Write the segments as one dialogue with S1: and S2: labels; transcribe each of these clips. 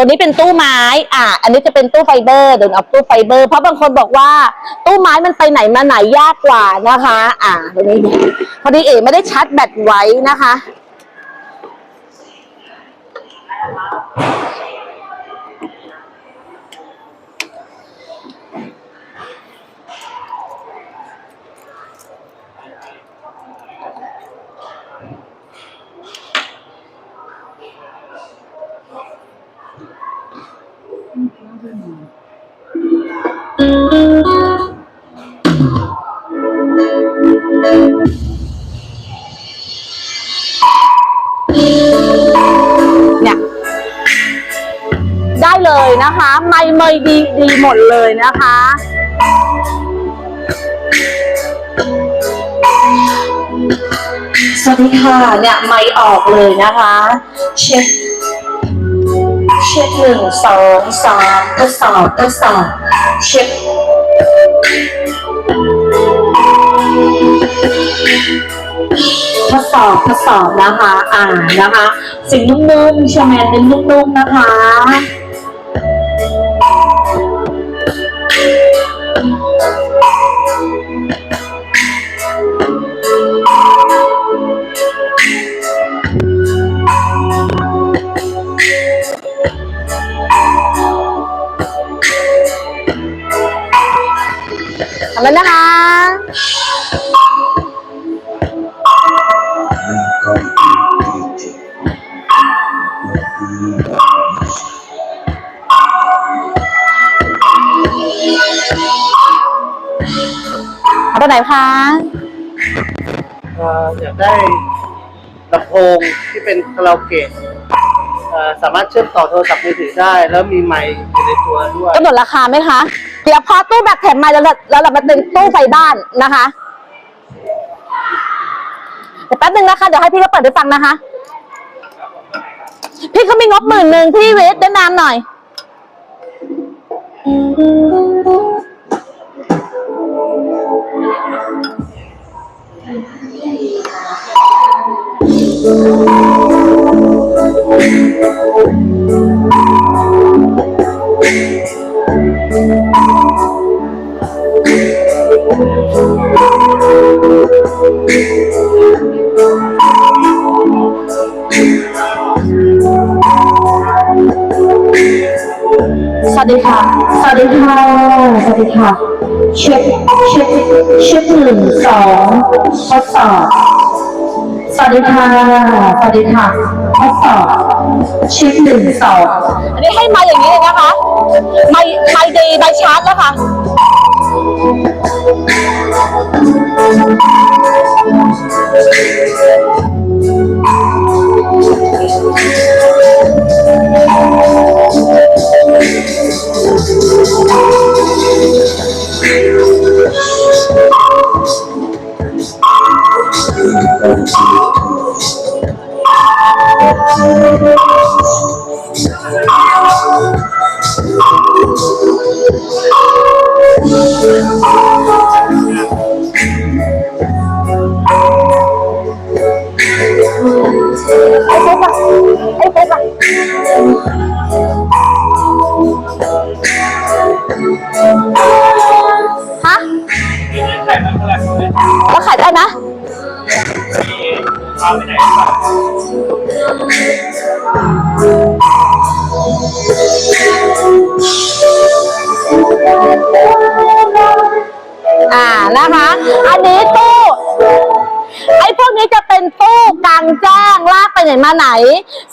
S1: ตัวนี้เป็นตู้ไม้ อ่าอันนี้จะเป็นตู้ไฟเบอร์เดี๋ยวเอาตู้ไฟเบอร์ เพราะบางคนบอกว่า ตู้ไม้มันไปไหนมาไหนยากกว่านะคะ อ่าตัวนี้พอดีเอ๋ไม่ได้ชาร์จแบตไว้นะคะ เนี่ย ได้เลยนะคะ ไม่เมยดีดีหมดเลยนะคะสวัสดีค่ะ เนี่ย ไม่ออกเลยนะคะ เช็ค เช็คหนึ่งสองสามทดสอบทดสอบเช็คทดสอบทดสอบนะคะ อ่านะคะ สิ่งนุ่มๆชาแมนเป็นนุ่มๆนะคะ คะเอ่
S2: ออยากได้ลำโพงที่เป็นคาราโอเกะเอ่อสามารถเชื่อมต่อโทรศัพท์มือถือได้ แล้วมีไมค์อยู่ในตัวด้วย
S1: กำหนดราคาไหมคะ เดี๋ยวพอตู้แบบแถมมาแล้วเราแล้วเรามาเป็นตู้ไฟบ้านนะคะเดี๋ยวแป๊บนึงนะคะ เดี๋ยวให้พี่เขาเปิดให้ฟังนะคะ พี่เขามีงบหมื่นหนึ่งพี่เวทแนะนำหน่อย สวัสดีค่ะ สวัสดีค่ะ สวัสดีค่ะ เช็ค เช็ค เช็คหนึ่งสองทดสอบ สวัสดีค่ะ สวัสดีค่ะ ทดสอบเช็คหนึ่งสองอันนี้ให้มาอย่างนี้เลยนะคะไม่ไม่ดีไม่ชาร์จแล้วค่ะอ อ่านะคะ อันนี้ตู้ไอ้พวกนี้จะเป็นตู้กลางแจ้งลากไปไหนมาไหน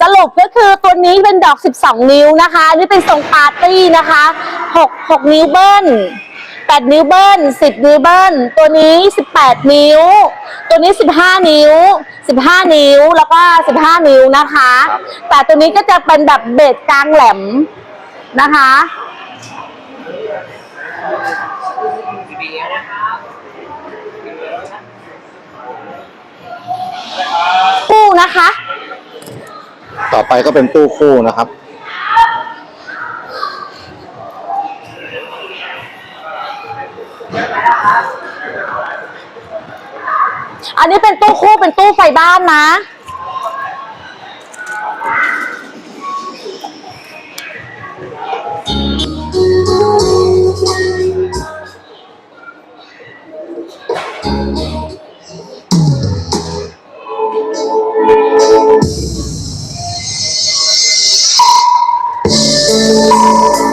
S1: สรุปก็คือตัวนี้เป็นดอก 12 นิ้วนะคะนนี้เป็นทรงปาร์ตี้นะคะ 6 6 นิ้วเบิ้ล 8 นิ้วเบิ้ล 10 นิ้วเบิ้ล ตัวนี้ 18 นิ้ว ตัวนี้ 15 นิ้ว 15 นิ้ว แล้วก็ 15 นิ้วนะคะ แต่ตัวนี้ก็จะเป็นแบบเบสกลางแหลมนะคะ คู่นะคะ
S3: ต่อไปก็เป็นตู้คู่นะครับ
S1: อันนี้เป็นตู้คู่เป็นตู้ไฟบ้านนะ Thank you.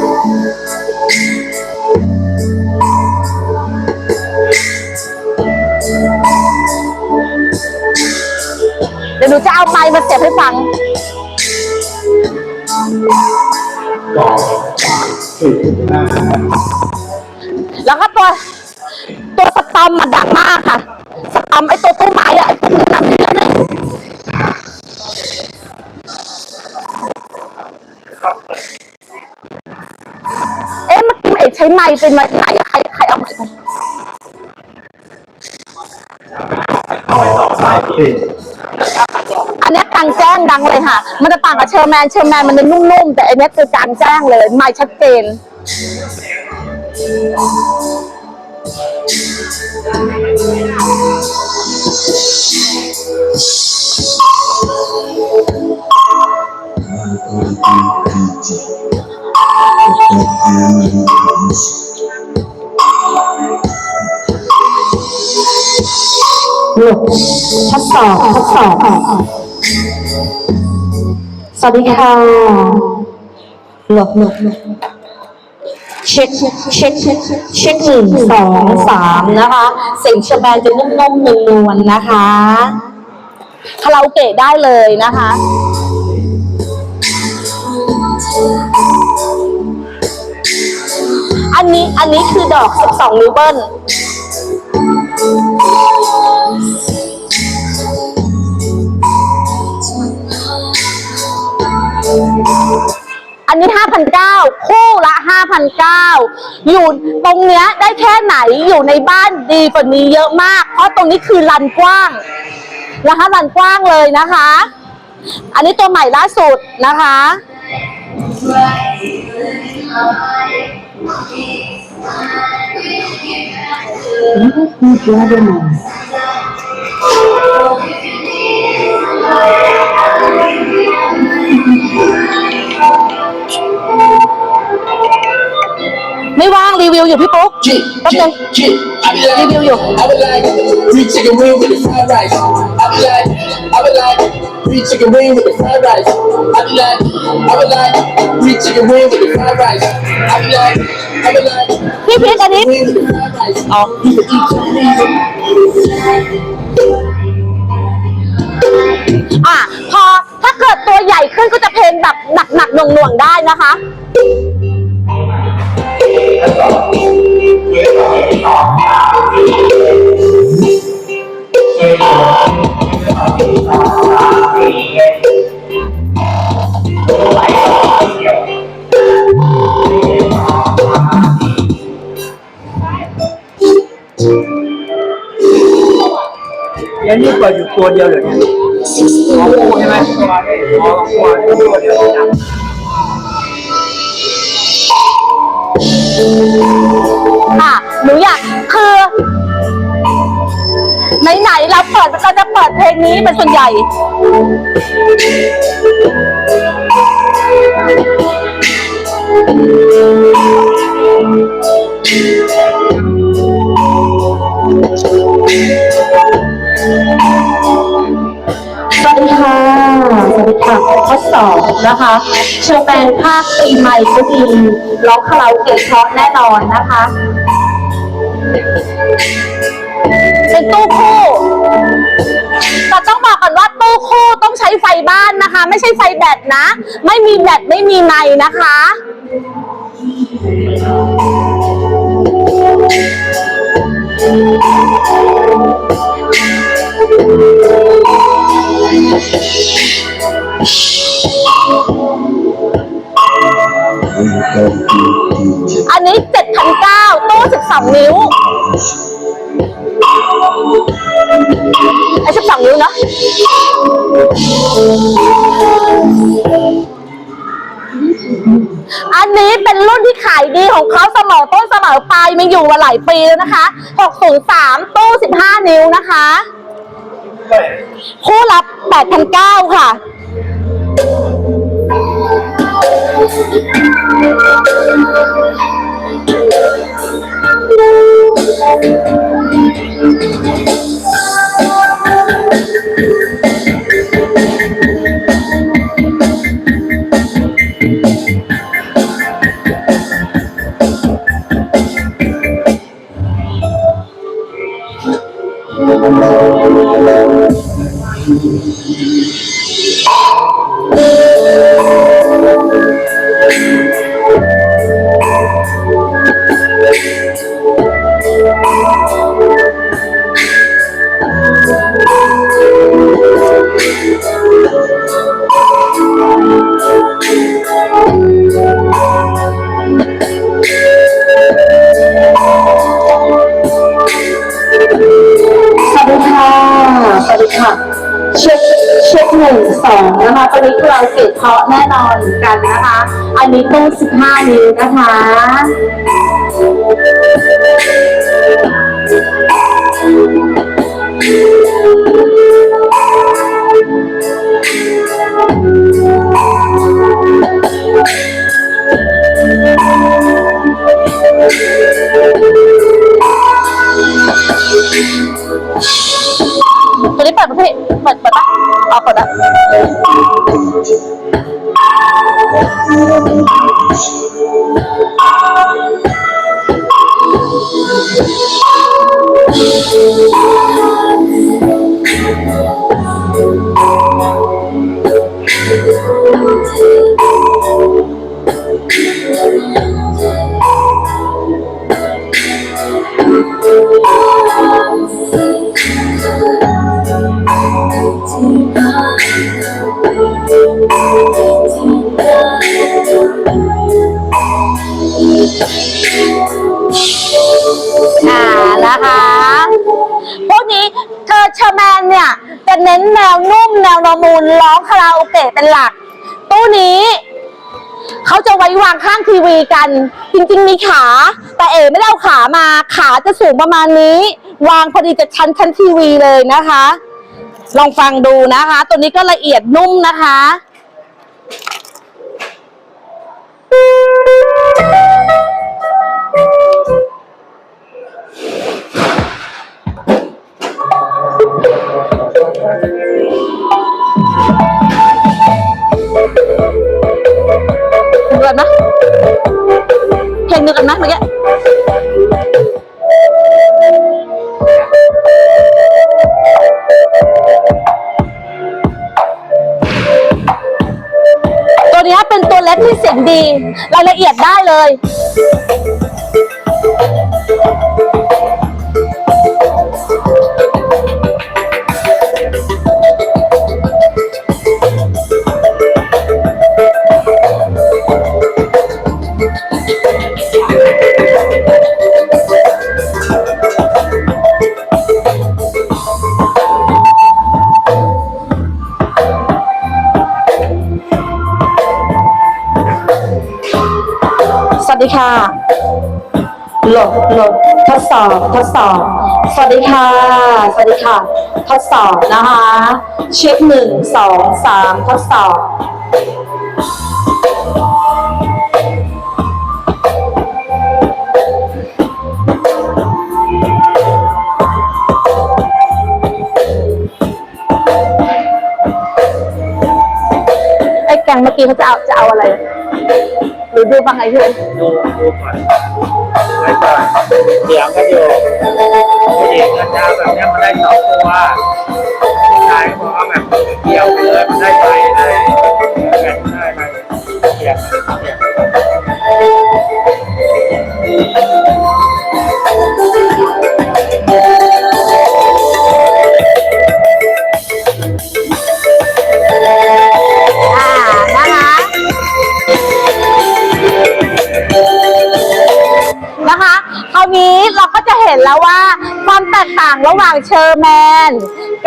S1: ดี๋ยวหนูจะเอาไมค์มาเสียบให้ฟัง แล้วก็ตัวตัวสตอมมาดังมากค่ะ สตอมไอตัวตู้ไม้อะไอตัวนี้ดังเยอะเลยเอ๊ะมื่อกี้ไอใช้ไม้เป็นไม้ไหนใครใครเอาไม้ไปอัน อันนี้กลางแจ้งดังเลยค่ะ มันจะต่างกับเชอร์แมน เชอร์แมนมันจะนุ่มๆ แต่อันนี้คือกลางแจ้งเลย ไม่ชัดเจน
S4: ทดสอบทดสอบ สวัสดีค่ะหลบหลบหลบเช็คเช็คเช็คเช็คหนึ่งสองสามนะคะ เสียงเชอร์แบนจะนุ่มๆนวลๆนะคะ
S1: คาราโอเกะได้เลยนะคะอันนี้อันนี้คือดอก 12 นิ้วเบิ้ล อันนี้ 5,900 คู่ละ 5,900 อยู่ตรงเนี้ยได้แค่ไหนอยู่ในบ้านดีกว่านี้เยอะมาก เพราะตรงนี้คือลันกว้างนะคะลันกว้างเลยนะคะ อันนี้ตัวใหม่ล่าสุดนะคะ ไม่ว่างรีวิวอยู่พี่ปุ๊ก
S5: Get,
S1: แป๊บนึง
S5: get, get. I be like,
S1: Review you.
S5: I be like, three chicken wing with the fried rice. I be like, I be like, three chicken wing with the fried rice. I be like, I be like, three chicken wing with the fried rice. I be like, I be like,
S1: พี่พีกอันนี้
S5: wing with the fried rice.
S1: อ๋อ
S5: You can eat Chinese.
S1: อะพอถ้าเกิดตัวใหญ่ขึ้นก็จะเพลงแบบหนักๆหน่วงๆได้นะคะ
S2: แล้วนี่เปิดอยู่ตัวเดียวเหรอเนี่ย อ๋อคู่ใช่ไหมอ๋อตัวตัวเดียวนะ
S1: ค่ะหนูอยากคือไหนๆเราเปิดเราจะเปิดเพลงนี้เป็นส่วนใหญ่
S4: ส สวัสดีค่ะทดสอบนะคะเชอร์แบนภาคปีใหม่ก็ดีร้องคาราโอเกะเพราะแน่นอนนะคะ
S1: เป็นตู้คู่แต่ต้องบอกก่อนว่าตู้คู่ต้องใช้ไฟบ้านนะคะ ไม่ใช่ไฟแบตนะ ไม่มีแบตไม่มีไมนะคะ อันนี้7,900ตู้12นิ้วไอ้12นิ้วเนอะอันนี้เป็นรุ่นที่ขายดีของเขาเสมอต้นเสมอปลายมันอยู่มาหลายปีแล้วนะคะ 603 ตู้ 15 นิ้วนะคะ คู่ละ8,900ค่ะ
S5: Thank
S1: ต นี้ตู้15 นิ้วนะคะ ตัวนี้เปิดไหมพี่เปิดเปิดปะเอาเปิดอะอ่ แนวลร้องคาราโอเกะเป็นหลัก ตู้นี้เขาจะไว้วางข้างทีวีกัน จริงๆมีขา แต่เอ๋ไม่ได้เอาขามาขาจะสูงประมาณนี้ วางพอดีจะชั้นชั้นทีวีเลยนะคะ ลองฟังดูนะคะ ตัวนี้ก็ละเอียดนุ่มนะคะ เดือนนะเพลงเดียวกันไหมเมื่อกี้ตัวนี้เป็นตัวเล็กที่เสียงดี รายละเอียดได้เลย หลบหลบทดสอบทดสอบ สวัสดีค่ะ สวัสดีค่ะ ทดสอบนะคะ เช็คหนึ่งสองสามทดสอบไอ้แกงเมื่อกี้เขาจะเอาจะเอาอะไร หรือดูบ้างไงพี่
S2: ดูดูก่อนไว้ก่อน เถียงกันอยู่ผู้หญิงก็จะเอาแบบเนี้ยมันได้สองตัวผู้ชายก็บอกว่าแบบเกี่ยวไปเลยมันได้ไปเลยได้ไปเถียงเถียง
S1: แล้วว่าความแตกต่างระหว่างเชอร์แมน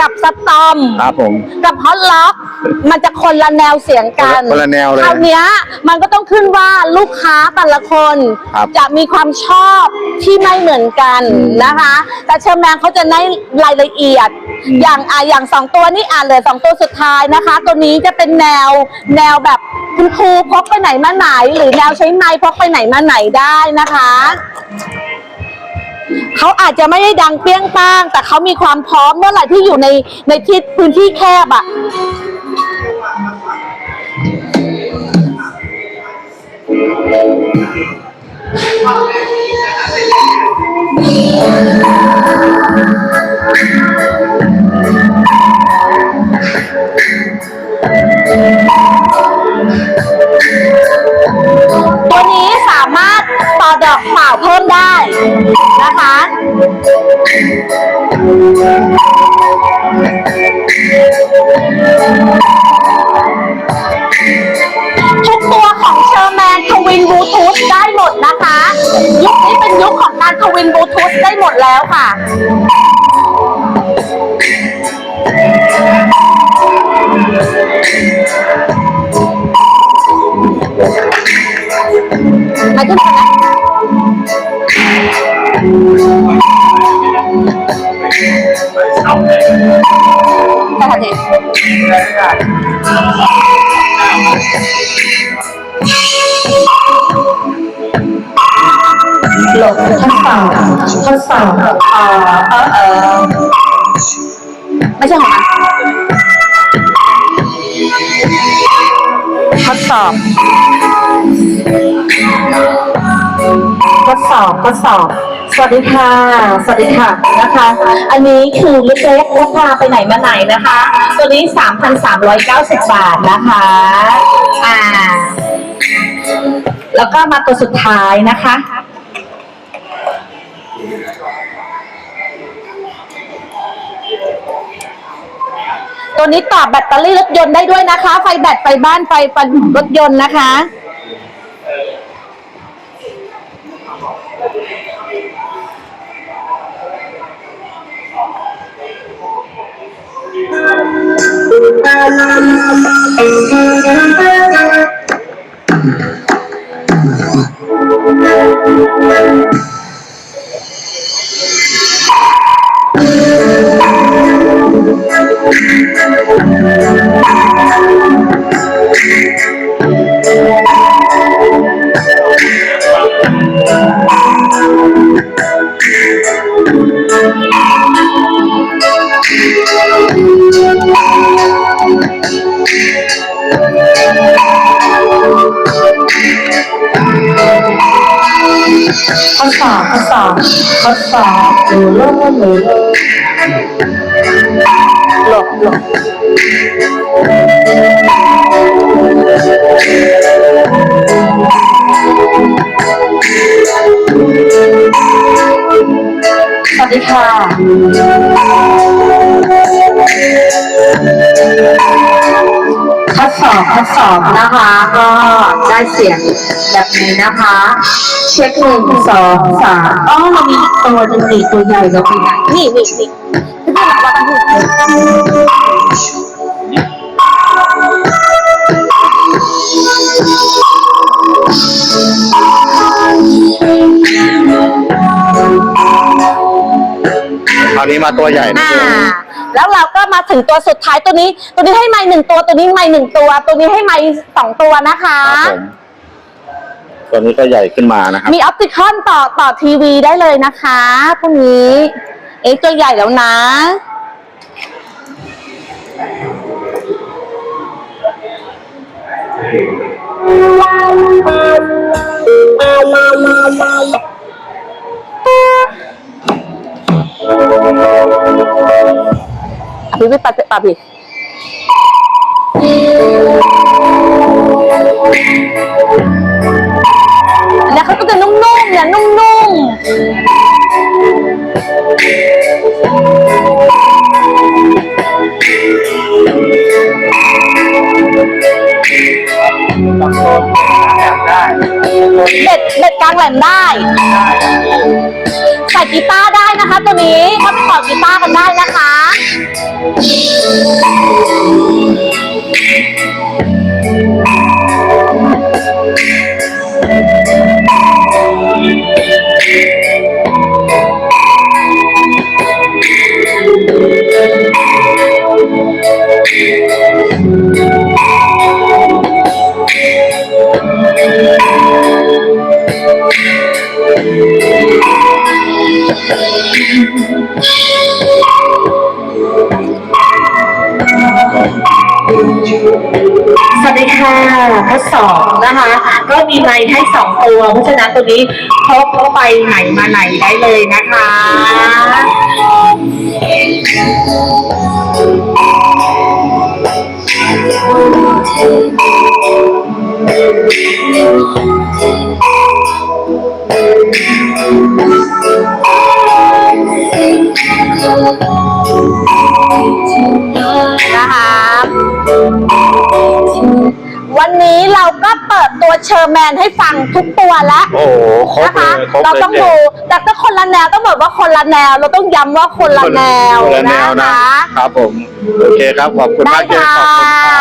S1: กับสตอม
S3: ครับผม
S1: กับฮอตล็อก มันจะคนละแนวเสียงกัน
S3: คนละแนวเลย
S1: คราวเนี้ยมันก็ต้องขึ้นว่าลูกค้าแต่ละคน
S3: ครับ
S1: จะมีความชอบที่ไม่เหมือนกันนะคะ แต่เชอร์แมนเขาจะในรายละเอียดอย่างอะอย่างสองตัวนี้อ่านเหลือสองตัวสุดท้ายนะคะ ตัวนี้จะเป็นแนวแนวแบบคุณครูพกไปไหนมาไหน หรือแนวใช้ไม้พกไปไหนมาไหนได้นะคะ เขาอาจจะไม่ได้ดังเปรี้ยงป้าง แต่เขามีความพร้อมเมื่อไหร่ที่อยู่ในในที่พื้นที่แคบอะ ตัวนี้สามารถต่อดอกเปล่าเพิ่มได้นะคะ ทุกตัวของเชอร์แมนทวินบลูทูธได้หมดนะคะ ยุคนี้เป็นยุคของการทวินบลูทูธได้หมดแล้วค่ะ
S5: Thank
S1: ขึ้นมานะ
S2: เอาเลย
S1: แต่ทันที
S2: ได้ได้
S4: หลบทดสอบทดสอบเอ่อเอ่อเออ
S1: ไม่ใช่ของมันทดสอบ
S4: ทดสอบทดสอบ สวัสดีค่ะ สวัสดีค่ะนะคะ อันนี้คือเล็กๆราคาไปไหนมาไหนนะคะ ตัวนี้ 3,390 บาทนะคะอ่าแล้วก็มาตัวสุดท้ายนะคะ
S1: ตัวนี้ต่อแบตเตอรี่รถยนต์ได้ด้วยนะคะ ไฟแบตไฟบ้านไฟไฟรถยนต์นะคะ
S4: ท ดสอบทดสอบทดสอบหนูเริ่มหนูเริ่มหลบหลบสวัสดีค่ะ ดสอบทดสอบนะคะ ก็ได้เสียงแบบนี้นะคะ เช็คหนึ่งสองสามอ๋อเรามีอีกตัวหนึ่งนี่ตัวใหญ่เราตัวใหญ่
S1: นี่นี่นี่พี่พี่บอกว่าต้องพูด
S3: คราวนี้มาตัวใหญ่นะ
S1: อ่า แล้วเราก็มาถึงตัวสุดท้ายตัวนี้ ตัวนี้ให้ไม้หนึ่งตัว ตัวนี้ไม้หนึ่งตัว ตัวนี้ให้ไม้สองตัวนะคะ
S3: ครับผมตัวนี้ก็ใหญ่ขึ้นมานะครับ
S1: มีออปติคอนต่อต่อทีวีได้เลยนะคะพวกนี้ เอ๊ะตัวใหญ่แล้วนะอะ พี่พี่ปัดไปปัดพี่แล้วเขาก็จะนุ่มๆเนี่ยนุ่มๆ
S2: แอบ
S1: เด็ดเด็ดกลางแหลมได้ ใส่กีตาร์ได้นะคะ ตัวนี้เข้าไปต่อกีตาร์กันได้นะคะ
S4: Thank you. ก็มีไมค์ให้สองตัว เพราะฉะนั้นตัวนี้พกเข้าไปไหนมาไหนได้เลยนะคะ
S1: นะ เราก็เปิดตัวเชอร์แมนให้ฟังทุกตัวแล้ว
S3: โอ้โหครบ
S1: นะคะ
S3: เลยครบ
S1: เรา
S3: เลย
S1: ต้องดูแต่ถ้าคนละแนวต้องบอกว่าคนละแนว เราต้องย้ำว่าคนละแนว
S3: คนละแน
S1: นะ
S3: วนะ
S1: คะ
S3: ครับผม โอเคครับ ขอบคุณ
S1: ได้
S3: มากเจ๊
S1: ค่ะ
S3: ขอบคุณครับ